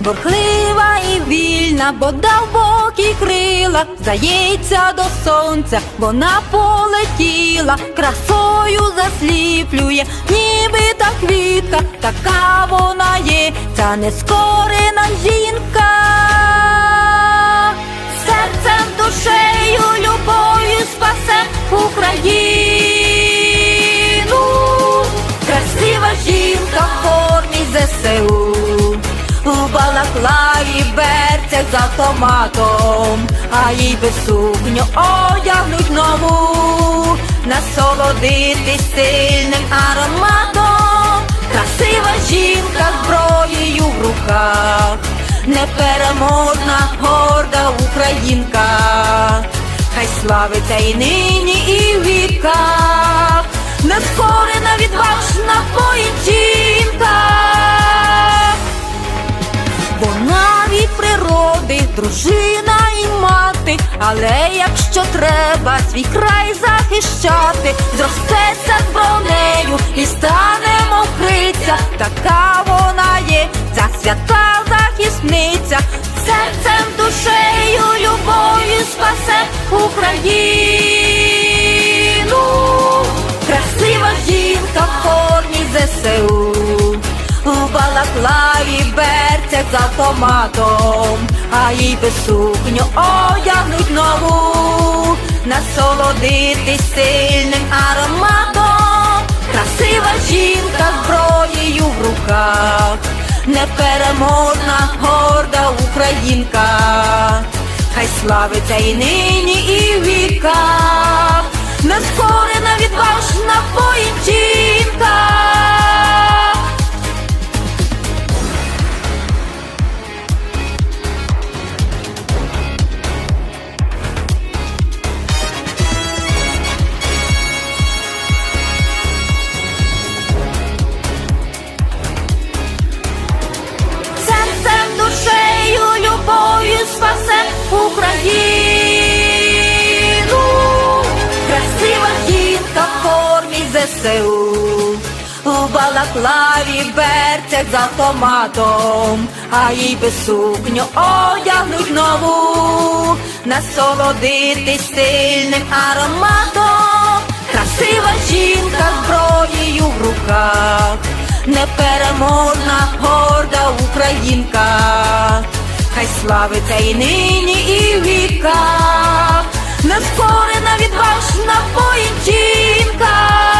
бурхлива і вільна, бо дав Бог і крила, здається до сонця, вона полетіла, красою засліплює, ніби та квітка, така вона є, ця нескорена жінка. Серцем, душею, любов'ю спасе Україну. Берцях з автоматом, а їй би сукню одягнуть нову, насолодитись сильним ароматом. Красива жінка зброєю в руках, непереможна, горда українка, хай славиться і нині, і в віках, нескорена, відважна дружина і мати, але якщо треба свій край захищати, зростеться бронею і стане мокриця, така вона є, ця свята захисниця, серцем, душею, любов'ю спасе Україну. Красива жінка в формі ЗСУ. У балаклаві берцях з автоматом, а їй би сукню одягнуть нову, насолодитись сильним ароматом. Красива жінка зброєю в руках, непереможна, горда українка, хай славиться і нині, і в віках, нескорена, відважна поїжджінка. Україну. Красива жінка в формі ЗСУ. У балаклаві берцях з автоматом, а їй би сукню одягнуть нову, насолодитись сильним ароматом. Красива жінка зброєю в руках, непереможна, горда українка, хай славиться і нині, і віка, нескорена, відважна поїжджінка.